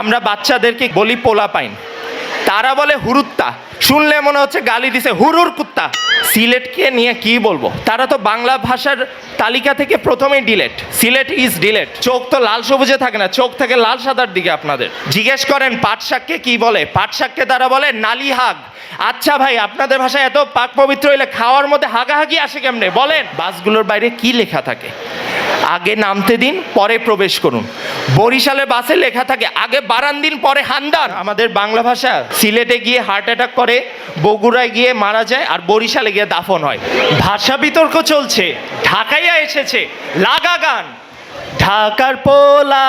আমরা বাচ্চাদেরকে বলি পোলা পাইন। তারা বলে হুরুত্তা। শুনলে মনে হচ্ছে গালি দিছে হুরুর কুত্তা। সিলেটকে নিয়ে কি বলব? তারা তো বাংলা ভাষার তালিকা থেকে প্রথমেই ডিলেট। Sylhet is delete. চোখ তো লাল সবুজে থাকে না, চোখ থেকে লাল সাদার দিকে আপনাদের। জিজ্ঞেস করেন, পাটশাককে কি বলে? পাটশাককে তারা বলে নালি হাগ আচ্ছা ভাই, আপনাদের ভাষায় এত পাক পবিত্র হইলে খাওয়ার মধ্যে হাগাহাগি আসে কেমনে? বলেন। বাসগুলোর বাইরে কি লেখা থাকে? আগে নামতে দিন, পরে প্রবেশ করুন। বরিশালে বাসে লেখা থাকে, আগে বারান দিন পরে হান্দার। আমাদের বাংলা ভাষা সিলেটে গিয়ে হার্ট অ্যাটাক করে, বগুড়ায় গিয়ে মারা যায়, আর বরিশালে গিয়ে দাফন হয়। ভাষা বিতর্ক চলছে, ঢাকাইয়া এসেছে লাগা গান ঢাকার পোলা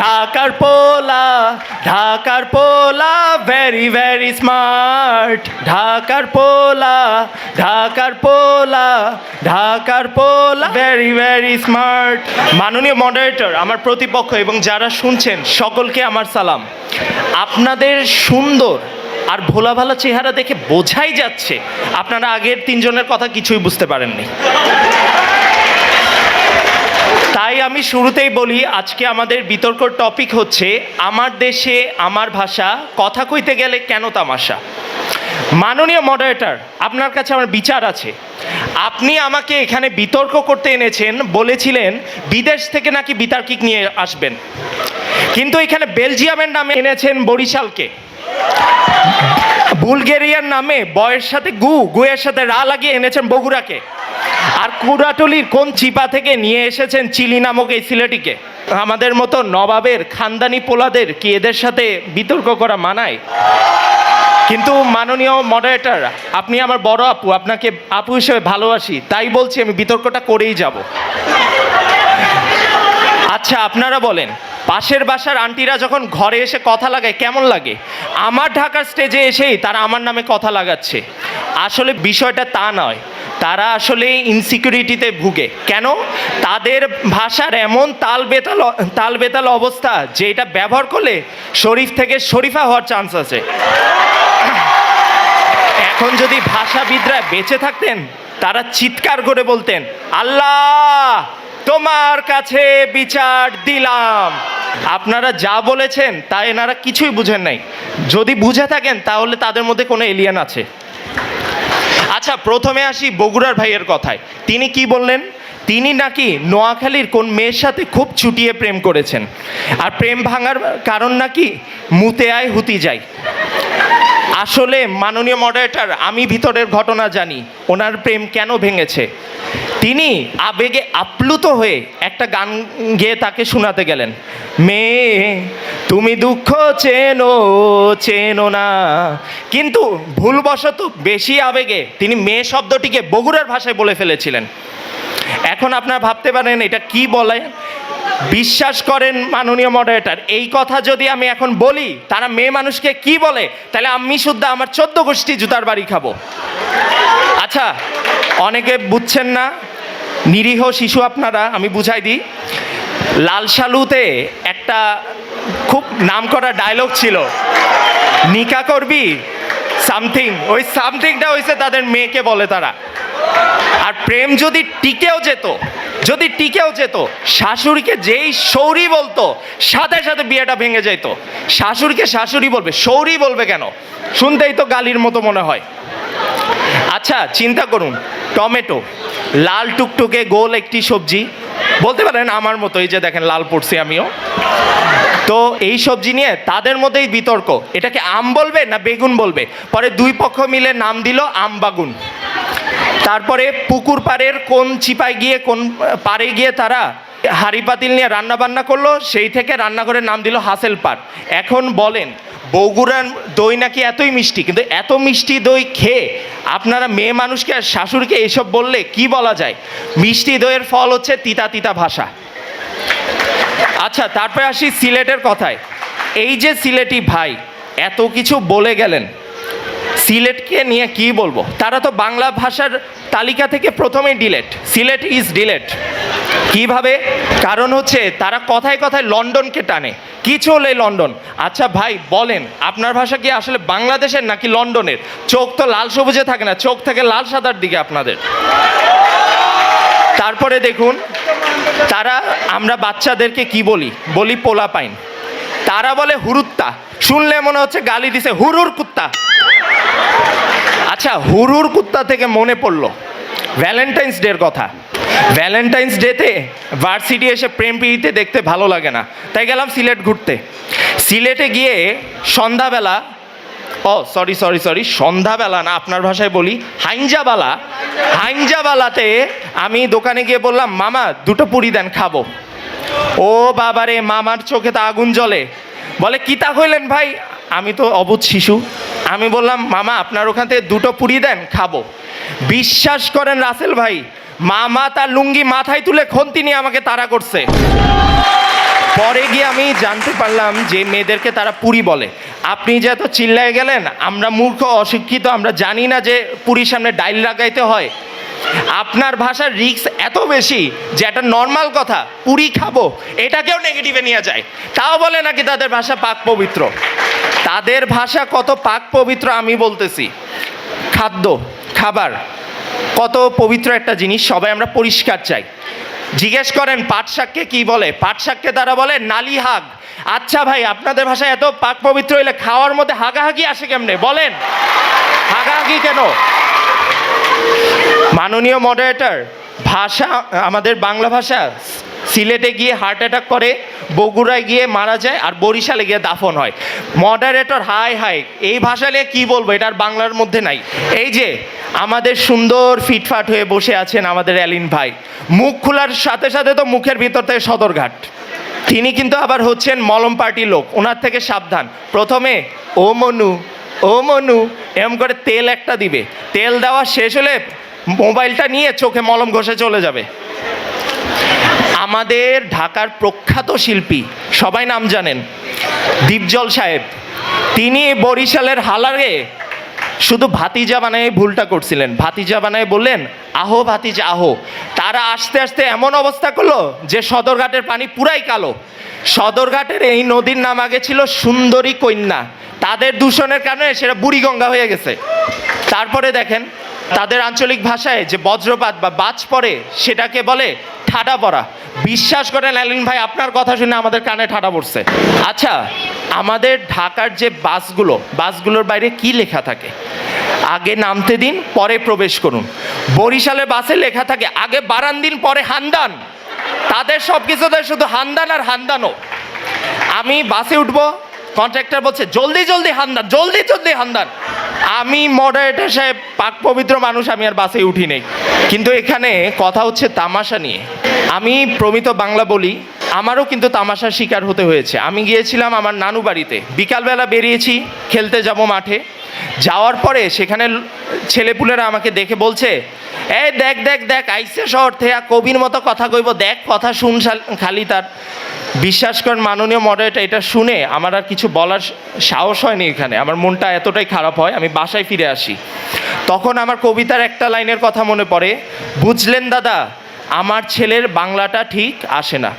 ঢাকার পোলা ঢাকার পোলা ভেরি ভেরি স্মার্ট ঢাকার পোলা ঢাকার পোলা ঢাকার পোলা ভেরি ভেরি স্মার্ট মাননীয় মডারেটর আমার প্রতিপক্ষ এবং যারা শুনছেন, সকলকে আমার সালাম। আপনাদের সুন্দর আর ভোলা ভালা চেহারা দেখে বোঝাই যাচ্ছে, আপনারা আগের তিনজনের কথা কিছুই বুঝতে পারেননি। আমি শুরুতেই বলি, আজকে আমাদের বিতর্ক টপিক হচ্ছে, আমার দেশে আমার ভাষা কথা কইতে গেলে কেন তামাশা? মাননীয় মডারেটর আপনার কাছে আমার বিচার আছে। আপনি আমাকে এখানে বিতর্ক করতে এনেছেন, বলেছিলেন বিদেশ থেকে নাকি বিতার্কিক নিয়ে আসবেন। কিন্তু এখানে বেলজিয়ামের নামে এনেছেন বরিশালকে। বুলগেরিয়ার নামে বয়ের সাথে গু, গুয়ের সাথে রা লাগিয়ে এনেছেন বগুড়াকে। আর কুড়াটলির কোন চিপা থেকে নিয়ে এসেছেন চিলি নামক এই সিলেটিকে? আমাদের মতো নবাবের খানদানি পোলাদের কি এদের সাথে বিতর্ক করা মানায়? কিন্তু মাননীয় মডারেটর আপনি আমার বড় আপু, আপনাকে আপু হিসেবে ভালোবাসি, তাই বলছি আমি বিতর্কটা করেই যাব। আচ্ছা আপনারা বলেন, পাশের বাসার আন্টিরা যখন ঘরে এসে কথা লাগায়, কেমন লাগে? আমার ঢাকার স্টেজে এসেই তারা আমার নামে কথা লাগাচ্ছে। আসলে বিষয়টা তা নয়। তারা আসলে ইনসিকিউরিটিতে ভুগে। কেন? তাদের ভাষার এমন তাল বেতাল তাল বেতাল অবস্থা যে এটা ব্যবহার করলে শরীফ থেকে শরীফা হওয়ার চান্স আছে। এখন যদি ভাষাবিদরা বেঁচে থাকতেন, তারা চিৎকার করে বলতেন, আল্লাহ, তোমার কাছে বিচার দিলাম। আপনারা যা বলেছেন, তা এনারা কিছুই বুঝেন নাই। যদি বুঝে থাকেন, তাহলে তাদের মধ্যে কোনো এলিয়ান আছে। আচ্ছা প্রথমে আসি বগুড়ার ভাইয়ের কথায়। তিনি কি বললেন? তিনি নাকি নোয়াখালীর কোন মেয়ের সাথে খুব ছুটিয়ে প্রেম করেছেন। আর প্রেম ভাঙার কারণ নাকি মুতে আয় হুতি যায় আসলে মাননীয় মডারেটর আমি ভিতরের ঘটনা জানি। ওনার প্রেম কেন ভেঙেছে? তিনি আবেগে আপ্লুত হয়ে একটা গান গেয়ে তাকে শোনাতে গেলেন। মেয়ে, তুমি দুঃখ চেনো চেনো না। কিন্তু ভুলবশত বেশি আবেগে তিনি মেয়ে শব্দটিকে বগুড়ার ভাষায় বলে ফেলেছিলেন। এখন আপনারা ভাবতে পারেন, এটা কি বলে? বিশ্বাস করেন মাননীয় মডারেটর এই কথা যদি আমি এখন বলি, তারা মেয়ে মানুষকে কি বলে? তাহলে আমি শুদ্ধ আমার চোদ্দ গোষ্ঠী জুতার বাড়ি খাব। আচ্ছা অনেকে বুঝছেন না, নিরীহ শিশু আপনারা, আমি বুঝাই দিই। লাল সালুতে একটা খুব নামকরা ডায়লগ ছিল, নিকা করবি সামথিং ওই সামথিংটা হয়েছে তাদের মেয়েকে বলে তারা। আর প্রেম যদি টিকেও যেত যদি টিকেও যেত, শাশুড়িকে যেই সৌরি বলতো, সাথে সাথে বিয়েটা ভেঙে যেত শাশুড়িকে শাশুড়ি বলবে, সৌরি বলবে কেন? শুনতেই তো গালির মতো মনে হয়। আচ্ছা চিন্তা করুন, টমেটো, লাল টুকটুকে গোল একটি সবজি, বলতে পারেন আমার মতো, এই যে দেখেন লাল পড়ছি আমিও। তো এই সবজি নিয়ে তাদের মধ্যেই বিতর্ক, এটাকে আম বলবে না বেগুন বলবে? পরে দুই পক্ষ মিলে নাম দিল আম বাগুন তারপরে পুকুর পাড়ের কোন চিপায় গিয়ে, কোন পাড়ে গিয়ে তারা হাড়ি পাতিল নিয়ে রান্না বান্না করল, সেই থেকে রান্নাঘরের নাম দিল হাসেল পাড় এখন বলেন, বগুড়ার দই নাকি এতই মিষ্টি? কিন্তু এত মিষ্টি দই খেয়ে আপনারা মেয়ে মানুষকে আর শাশুড়িকে এসব বললে কি বলা যায়? মিষ্টি দইয়ের ফল হচ্ছে তিতা তিতা ভাষা। আচ্ছা তারপরে আসি সিলেটের কথায়। এই যে সিলেটি ভাই, এত কিছু বলে গেলেন। সিলেটকে নিয়ে কি বলব? তারা তো বাংলা ভাষার তালিকা থেকে প্রথমেই ডিলেট সিলেট ইজ ডিলেট কীভাবে? কারণ হচ্ছে তারা কথায় কথায় লন্ডনকে টানে। কি চলে লন্ডন। আচ্ছা ভাই, বলেন, আপনার ভাষা কি আসলে বাংলাদেশের নাকি লন্ডনের? চোখ তো লাল সবুজে থাকে না, চোখ থাকে লাল সাদার দিকে আপনাদের। তারপরে দেখুন, তারা, আমরা বাচ্চাদেরকে কি বলি? বলি পোলা পাইন তারা বলে হুরুত্তা। শুনলে মনে হচ্ছে গালি দিছে হুরুর কুত্তা। আচ্ছা হুরুর কুত্তা থেকে মনে পড়ল ভ্যালেন্টাইন্স ডের কথা। ভ্যালেন্টাইন্স ডেতে ভার্সিটি এসে প্রেম পিড়িতে দেখতে ভালো লাগে না। তাই গেলাম সিলেট ঘুরতে। সিলেটে গিয়ে সন্ধ্যাবেলা, ও সরি সরি সরি সন্ধ্যাবেলা না, আপনার ভাষায় বলি, হাইঞ্জাবালা, হাইঞ্জাবালাতে আমি দোকানে গিয়ে বললাম, মামা, দুটো পুরি দেন, খাব। ও বাবারে, মামার চোখে তো আগুন জ্বলে। বলে কিতা হইলেন ভাই? আমি তো অবুধ শিশু। আমি বললাম, মামা, আপনার ওখান থেকে দুটো পুরি দেন, খাব। বিশ্বাস করেন রাসেল ভাই, মামা তার লুঙ্গি মাথায় তুলে খন্তি নিয়ে আমাকে তাড়া করছে। পরে গিয়ে আমি জানতে পারলাম যে মেয়েদেরকে তারা পুরি বলে। আপনি যে এত চিল্লায় গেলেন, আমরা মূর্খ, অশিক্ষিত, আমরা জানি না যে পুরীর সামনে ডাইল লাগাইতে হয়। আপনার ভাষার রিক্স এত বেশি যে একটা নর্মাল কথা, পুরি খাব, এটাকেও নেগেটিভে নিয়ে যায়। তাও বলে নাকি তাদের ভাষা পাক পবিত্র? তাদের ভাষা কত পাক পবিত্র আমি বলতেছি। খাদ্য, খাবার, কত পবিত্র একটা জিনিস সবাই আমরা পরিষ্কার চাই। জিজ্ঞেস করেন পাট শাককে কি বলে? পাট শাককে তারা বলে নালি হাগ। আচ্ছা ভাই, আপনাদের ভাষায় এত পাক পবিত্র হইলে খাওয়ার মধ্যে হাগাহাগি আসে কেমনে? বলেন। হাগাহাগি কেন? মাননীয় মডারেটর ভাষা, আমাদের বাংলা ভাষা, সিলেটে গিয়ে হার্ট অ্যাটাক করে, বগুড়ায় গিয়ে মারা যায় আর বরিশালে গিয়ে দাফন হয়। মডারেটর হাই হাই এই ভাষা নিয়ে কী বলব? এটার বাংলার মধ্যে নাই। এই যে, আমাদের সুন্দর ফিটফাট হয়ে বসে আছেন আমাদের অ্যালিন ভাই। মুখ খোলার সাথে সাথে তো মুখের ভিতর থেকে সদরঘাট। তিনি কিন্তু আবার হচ্ছেন মলম পার্টি লোক। ওনার থেকে সাবধান। প্রথমে, ও মনু ও মনু, এরম করে তেল একটা দিবে। তেল দেওয়া শেষ হলে মোবাইলটা নিয়ে চোখে মলম ঘষে চলে যাবে। আমাদের ঢাকার প্রখ্যাত শিল্পী, সবাই নাম জানেন, দীপজল সাহেব। তিনি বরিশালের হালারে শুধু ভাতিজা বানায় ভুলটা করছিলেন। ভাতিজা বানায় বললেন, আহো ভাতিজা, আহো। তারা আস্তে আস্তে এমন অবস্থা করল যে সদরঘাটের পানি পুরাই কালো। সদরঘাটের এই নদীর নাম আগে ছিল সুন্দরী কন্যা। তাদের দূষণের কারণে সেটা বুড়িগঙ্গা হয়ে গেছে। তারপরে দেখেন তাদের আঞ্চলিক ভাষায় যে বজ্রপাত বা বাজ পড়ে, সেটাকে বলে ঠাডা পড়া। বিশ্বাস করেন অ্যালিন ভাই, আপনার কথা শুনে আমাদের কানে ঠাডা পড়ছে। আচ্ছা আমাদের ঢাকার যে বাসগুলো, বাসগুলোর বাইরে কি লেখা থাকে? আগে নামতে দিন, পরে প্রবেশ করুন। বরিশালের বাসে লেখা থাকে, আগে বারান দিন, পরে হান্দান। তাদের সব কিছুতে শুধু হান্দান আর হান্দানো আমি বাসে উঠবো, কন্ট্রাক্টর বলছে, জলদি জলদি হান্দান, জলদি জলদি হান্দান। আমি মডারেটার সাহেব, পাক পবিত্র মানুষ, আমি আর বাসে উঠি নেই। কিন্তু এখানে কথা হচ্ছে তামাশা নিয়ে। আমি প্রমিত বাংলা বলি, আমারও কিন্তু তামাশার শিকার হতে হয়েছে। আমি গিয়েছিলাম আমার নানু বাড়িতে। বিকালবেলা বেরিয়েছি, খেলতে যাব মাঠে। যাওয়ার পরে সেখানে ছেলেপুলেরা আমাকে দেখে বলছে, এই দেখ দেখ দেখ, আইসে শহর থেকে কবির মতো কথা কইব। দেখ, কথা শুন খালি তার বিশ্বাস করেন মাননীয় মডারেটর এটা শুনে আমার আর কিছু বলার সাহস হয়নি এখানে। আমার মনটা এতটাই খারাপ হয়, আমি বাসায় ফিরে আসি। তখন আমার কবিতার একটা লাইনের কথা মনে পড়ে, বুঝলেন দাদা, আমার ছেলের বাংলাটা ঠিক আসে না।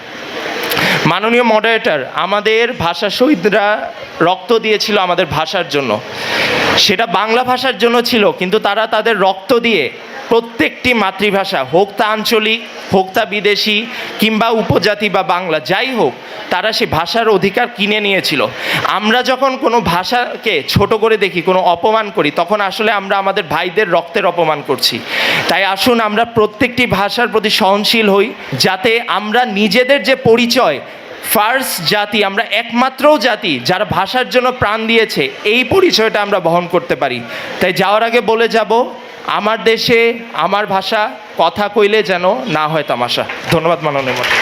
মাননীয় মডারেটর আমাদের ভাষা শহীদরা রক্ত দিয়েছিল আমাদের ভাষার জন্য। সেটা বাংলা ভাষার জন্য ছিল, কিন্তু তারা তাদের রক্ত দিয়ে প্রত্যেকটি মাতৃভাষা, হোক তা আঞ্চলিক, হোক তা বিদেশি, কিংবা উপজাতি বা বাংলা, যাই হোক, তারা সে ভাষার অধিকার কিনে নিয়েছিল। আমরা যখন কোনো ভাষাকে ছোট করে দেখি, কোনো অপমান করি, তখন আসলে আমরা আমাদের ভাইদের রক্তের অপমান করছি। তাই আসুন আমরা প্রত্যেকটি ভাষার প্রতি সহনশীল হই, যাতে আমরা নিজেদের যে পরিচয় ফার্স্ট জাতি আমরা একমাত্র জাতি যারা ভাষার জন্য প্রাণ দিয়েছে। এই পরিচয়টা আমরা বহন করতে পারি। তাই যাওয়ার আগে বলে যাব, আমার দেশে আমার ভাষা কথা কইলে যেন না হয় তামাশা। ধন্যবাদ মাননীয় মন্ত্রী।